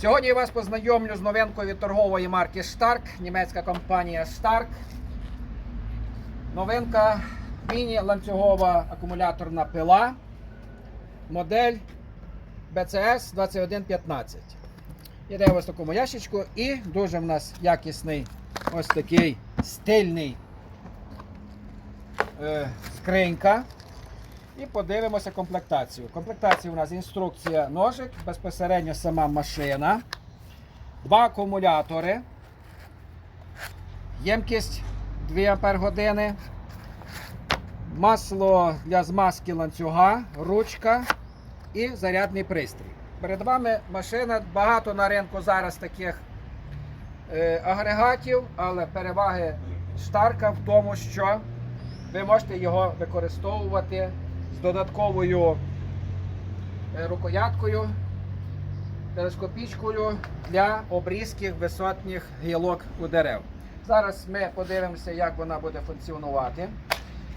Сьогодні я вас познайомлю з новинкою від торгової марки Stark, німецька компанія Stark. Новинка міні-ланцюгова акумуляторна пила. Модель BCS 2115. Іде ось в такому ящичку і дуже в нас якісний ось такий стильний е, скринька. І подивимося комплектацію. В комплектації у нас інструкція ножик, безпосередньо сама машина, два акумулятори, ємкість 2 Ампер години, масло для змазки ланцюга, ручка і зарядний пристрій. Перед вами машина, багато на ринку зараз таких е, агрегатів, але переваги Штарка в тому, що ви можете його використовувати з додатковою е, рукояткою, телескопічкою для обрізки висотних гілок у дерев. Зараз ми подивимося, як вона буде функціонувати.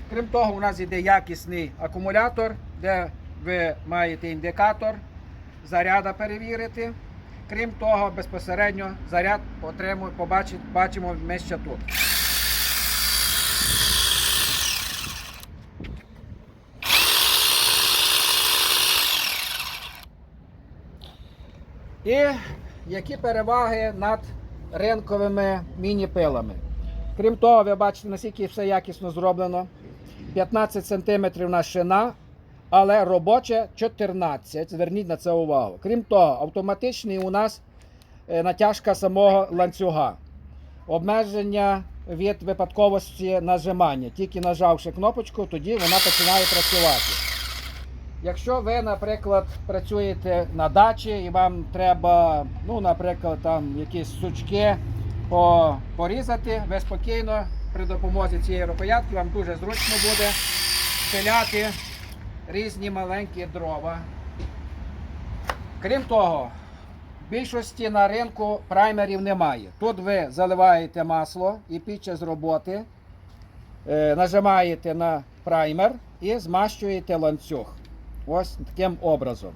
Крім того, у нас йде якісний акумулятор, де ви маєте індикатор заряда перевірити. Крім того, безпосередньо заряд отримує, побачить, бачимо ми ще тут. І які переваги над ринковими міні-пилами. Крім того, ви бачите, наскільки все якісно зроблено. 15 см на шина, але робоче 14. Зверніть на це увагу. Крім того, автоматичний у нас е, натяжка самого ланцюга. Обмеження від випадковості нажимання. Тільки нажавши кнопочку, тоді вона починає працювати. Якщо ви, наприклад, працюєте на дачі і вам треба, ну, наприклад, там якісь сучки порізати, ви спокійно при допомозі цієї рукоятки вам дуже зручно буде пиляти різні маленькі дрова. Крім того, в більшості на ринку праймерів немає. Тут ви заливаєте масло і під час роботи е, нажимаєте на праймер і змащуєте ланцюг. Ось таким образом.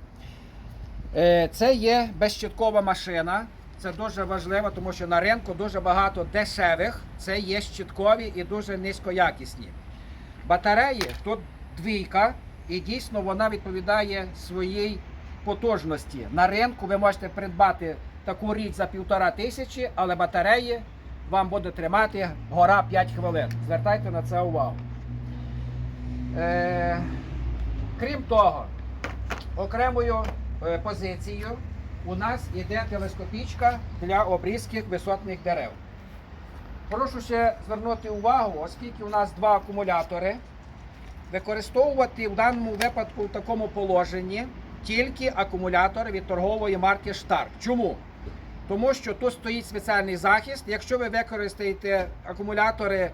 Е, Це є безщиткова машина. Це дуже важливо, тому що на ринку дуже багато дешевих. Це є щиткові і дуже низькоякісні. Батареї тут двійка, і дійсно вона відповідає своїй потужності. На ринку ви можете придбати таку річ за півтора тисячі, але батареї вам буде тримати гора 5 хвилин. Звертайте на це увагу. Е, Крім того, окремою е, позицією у нас йде телескопічка для обрізки висотних дерев. Прошу ще звернути увагу, оскільки у нас два акумулятори, використовувати в даному випадку в такому положенні тільки акумулятори від торгової марки Stark. Чому? Тому що тут стоїть спеціальний захист. Якщо ви використаєте акумулятори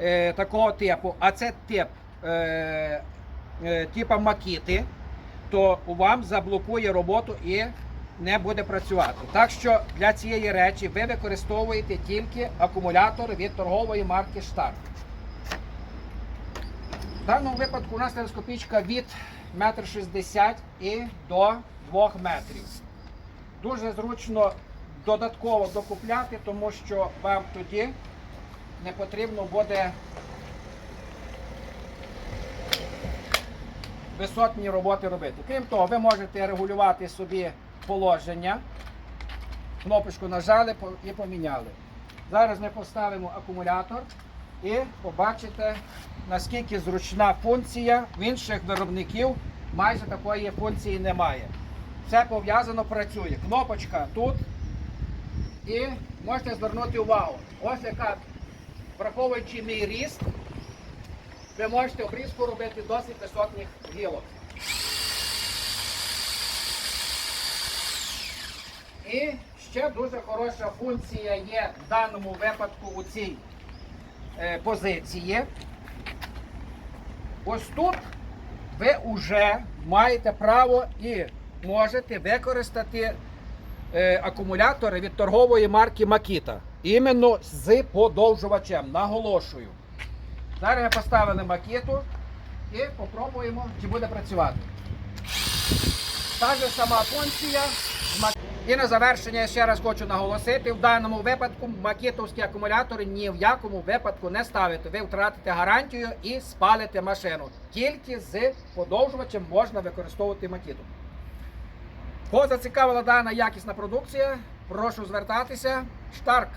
е, такого типу, а це тип е, е, типа макіти, то вам заблокує роботу і не буде працювати. Так що для цієї речі ви використовуєте тільки акумулятор від торгової марки Stark. В даному випадку у нас телескопічка від 1,60 м і до 2 метрів. Дуже зручно додатково докупляти, тому що вам тоді не потрібно буде висотні роботи робити. Крім того, ви можете регулювати собі положення. Кнопочку нажали і поміняли. Зараз ми поставимо акумулятор і побачите, наскільки зручна функція. В інших виробників майже такої функції немає. Все пов'язано працює. Кнопочка тут. І можете звернути увагу. Ось яка, враховуючи мій ріст, ви можете обрізку робити досить висотних гілок. І ще дуже хороша функція є в даному випадку у цій е, позиції. Ось тут ви вже маєте право і можете використати е, акумулятори від торгової марки Makita. Іменно з подовжувачем. Наголошую. Зараз ми поставили макету і попробуємо, чи буде працювати. Та ж сама функція. І на завершення я ще раз хочу наголосити: в даному випадку макітовські акумулятори ні в якому випадку не ставити. Ви втратите гарантію і спалите машину. Тільки з подовжувачем можна використовувати макіту. Кого зацікавила дана якісна продукція, прошу звертатися. Штарк